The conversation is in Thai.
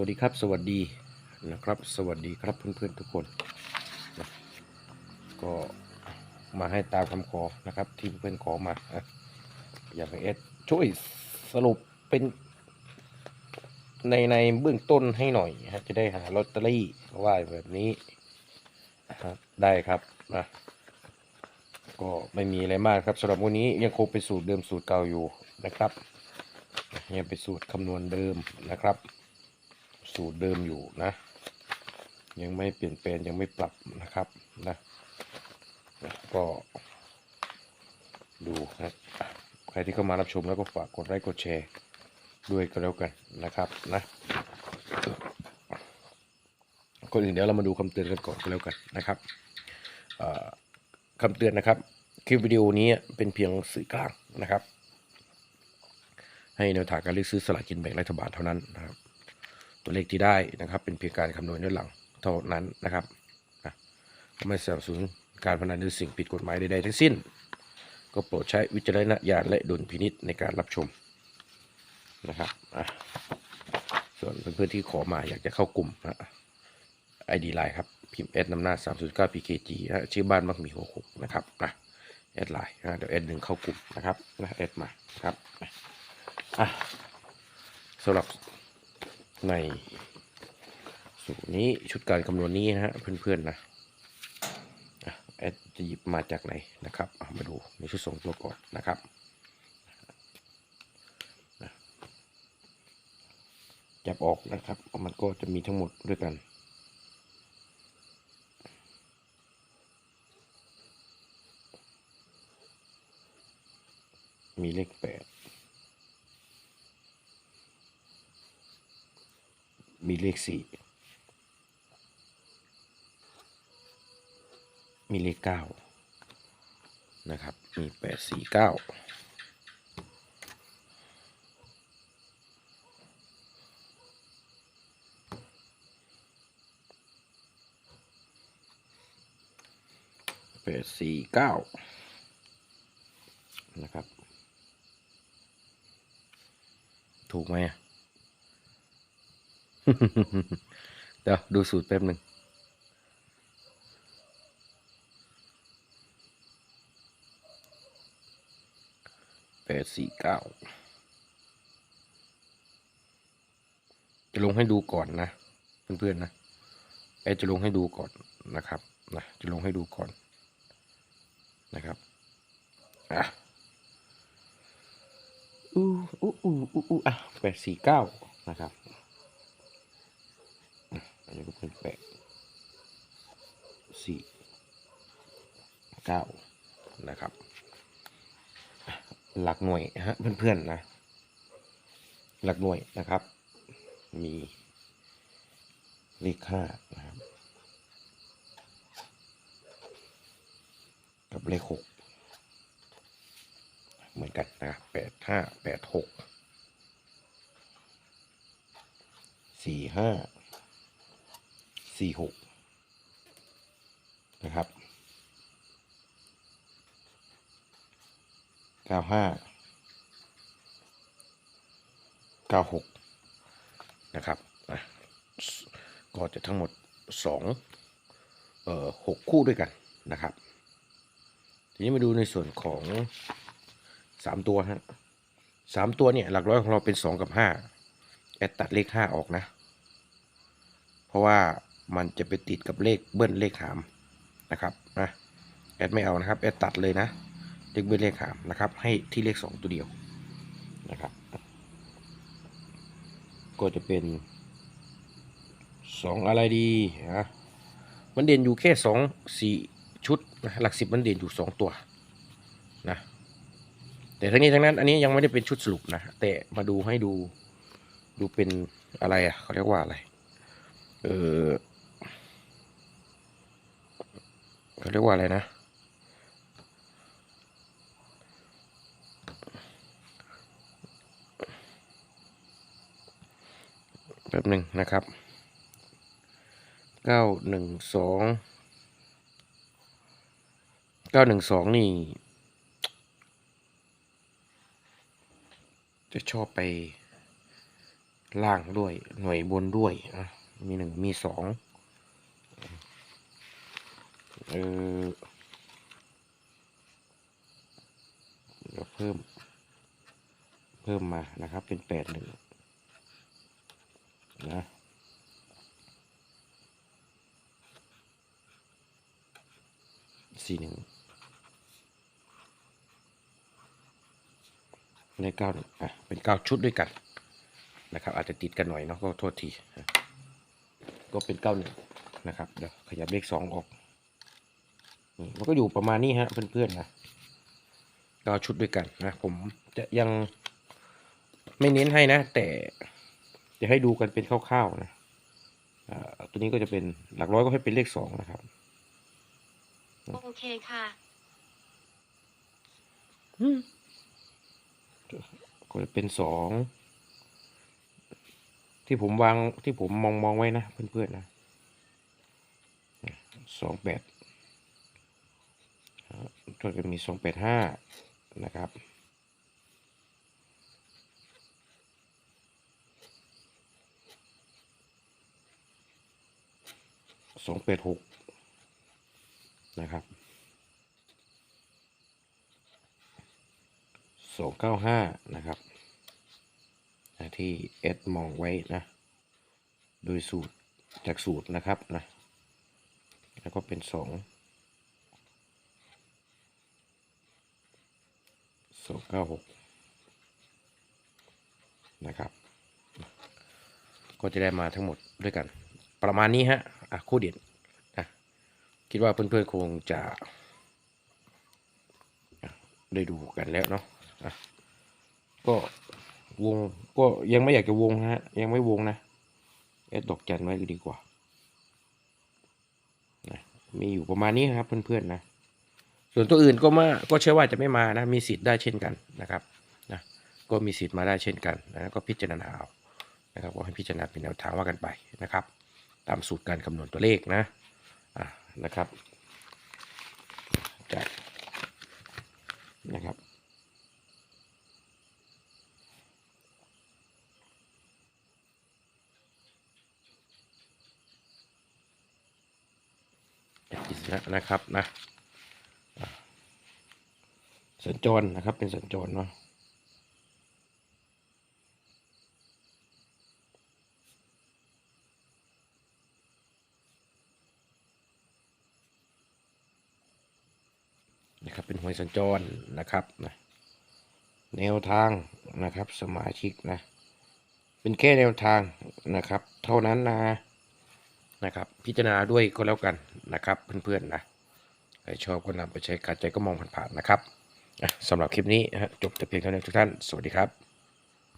วัสดีครับ สวัสดีนะครับ สวัสดีครับเพื่อนๆทุกคนนะก็มาให้ตามคำขอนะครับที่เพื่อนขอมาอยากให้เอสช่วยสรุปเป็น ในในเบื้องต้นให้หน่อยฮะจะได้หาลอตเตอรี่ว่าแบบนี้นะครับได้ครับนะก็ไม่มีอะไรมากครับสำหรับวันนี้ยังคงเป็นสูตรเดิมสูตรเก่าอยู่นะครับยังเป็นสูตรคำนวณเดิมนะครับ สูตรเดิมอยู่นะ ยังไม่เปลี่ยนแปลงยังไม่ปรับนะครับนะก็ดูนะใครที่เข้ามารับชมแล้วก็ฝากกดไลค์กดแชร์ด้วยก็แล้วกันนะครับนะก่อนอื่นเดี๋ยวเรามาดูคำเตือนกันก่อนก็แล้วกันนะครับเอ่อคำเตือนนะครับคลิปวิดีโอนี้เป็นเพียงสื่อกลางนะครับ ให้แนวทางการเลือกซื้อสลากกินแบ่งรัฐบาลเท่านั้นนะครับ ตัวเลขที่ได้นะครับ เป็นเพียงการคำนวณย้อนหลังเท่านั้นนะครับไม่สนับสนุนการพนันหรือสิ่งผิดกฎหมายใดๆทั้งสิ้น ก็โปรดใช้วิจารณญาณและดุลพินิษในการรับชมนะครับอะส่วนเพื่อนๆที่ขอมาอยากจะเข้ากลุ่มนะไอดีไลน์ครับ พิมพ์แอดนำหน้า309 pkg นะชื่อบ้านมักมีหัวหกนะครับนะแอดไลน์นะเดี๋ยวแอดหนึ่งเข้ากลุ่มนะครับนะแอดมาครับอะสำหรับ ในสูตรนี้ชุดการคำนวณนี้นะฮะเพื่อนๆนะแอดจะหยิบมาจากไหนนะครับามาดูในชุดส่งตัวก่อนนะครับจับออกนะครับมันก็จะมีทั้งหมดด้วยกันมีเลขแปด มีเลขสี่มีเลขเก้านะครับ มีแปดสี่เก้าแปดสี่เก้านะครับ ถูกไหมอะ เดี๋ยวดูสูตรแป๊บหนึ่งแปดสี่เก้าจะลงให้ดูก่อนนะเพื่อนๆนะแอจะลงให้ดูก่อนนะครับนะจะลงให้ดูก่อนนะครับอะอู้อู้อู้อู้อู้อะแปดสี่เก้านะครับ อันนี้ก็เป็นแปดสี่เก้านะครับ หลักหน่วยฮะเพื่อนๆนะ หลักหน่วยนะครับ มีเลขห้านะครับ กับเลขหกเหมือนกันนะครับแปดห้าแปดหกสี่ห้า สี่หกนะครับเก้าห้าเก้าหกนะครับอะก็จะทั้งหมดสองเอ่อหกคู่ด้วยกันนะครับ ทีนี้มาดูในส่วนของสามตัวฮะสามตัวเนี่ยหลักร้อยของเราเป็นสองกับห้าแอดตัดเลขห้าออกนะ เพราะว่า มันจะไปติดกับเลขเบิ้ลเลขหามนะครับนะแอดไม่เอานะครับแอดตัดเลยนะเลขเบิ้ลเลขหามนะครับ ให้ที่เลขสองตัวเดียวนะครับ ก็จะเป็นสองอะไรดีนะมันเด่นอยู่แค่สองสี่ชุดนะหลักสิบมันเด่นอยู่สองตัวนะแต่ทั้งนี้ทั้งนั้นอันนี้ยังไม่ได้เป็นชุดสรุปนะแต่มาดูให้ดูดูเป็นอะไรอะเขาเรียกว่าอะไร เออ เขาเรียกว่าอะไรนะแป๊บหนึ่งนะครับเก้าหนึ่งสองเก้าหนึ่งสองนี่ จะชอบไปล่างด้วยหน่วยบนด้วย มีหนึ่งมีสอง เออเดี๋ยวเพิ่ม เพิ่มมานะครับ เป็นแปดหนึ่งนะสี่หนึ่งในเก้าหนึ่งอะ เป็นเก้าชุดด้วยกันนะครับ อาจจะติดกันหน่อยเนาะก็โทษที ก็เป็นเก้าหนึ่งนะครับ เดี๋ยวขยับเลขสองออก มันก็อยู่ประมาณนี้ฮะเพื่อนๆนะเก้าชุดด้วยกันนะผมจะยังไม่เน้นให้นะ แต่จะให้ดูกันเป็นคร่าวๆนะอ่าตัวนี้ก็จะเป็นหลักร้อยก็ให้เป็นเลขสองนะครับ โอเคค่ะก็จะเป็นสองที่ผมวางที่ผมมองมองไว้นะเพื่อนๆนะสองแปด ก็จะมีสองแปดห้านะครับสองแปดหกนะครับสองเก้าห้านะครับที่เอสมองไว้นะ โดยสูตรจากสูตรนะครับนะ แล้วก็เป็นสอง สองเก้าหกนะครับ ก็จะได้มาทั้งหมดด้วยกัน ประมาณนี้ฮะอะคู่เด่นนะคิดว่าเพื่อนๆคงจะ ได้ดูกันแล้วเนาะะก็วงก็ยังไม่อยากจะวงฮะ ยังไม่วงนะเอดดอกจันไว้ดีกว่านะมีอยู่ประมาณนี้ครับเพื่อนๆนะ ส่วนตัวอื่นก็มาก็เชื่อว่าจะไม่มานะมีสิทธิ์ได้เช่นกันนะครับนะก็มีสิทธิ์มาได้เช่นกันนะก็พิจารณาเอานะครับก็ให้พิจารณาเป็นแนวทางว่ากันไปนะครับ ตามสูตรการคำนวณตัวเลขนะอะนะครับจากนะครับกิจนะครับนะ สัญจรนะครับ เป็นสัญจรเนาะนะครับเป็นหวยสัญจรนะครับนะแนวทางนะครับสมาชิกนะ เป็นแค่แนวทางนะครับ เท่านั้นนะนะครับ พิจารณาด้วยก็แล้วกันนะครับ เพื่อนๆนะใครชอบก็นำไปใช้ขัดใจก็มองผ่านๆนะครับ สำหรับคลิปนี้จบแต่เพียงเท่านี้ทุกท่าน สวัสดีครับ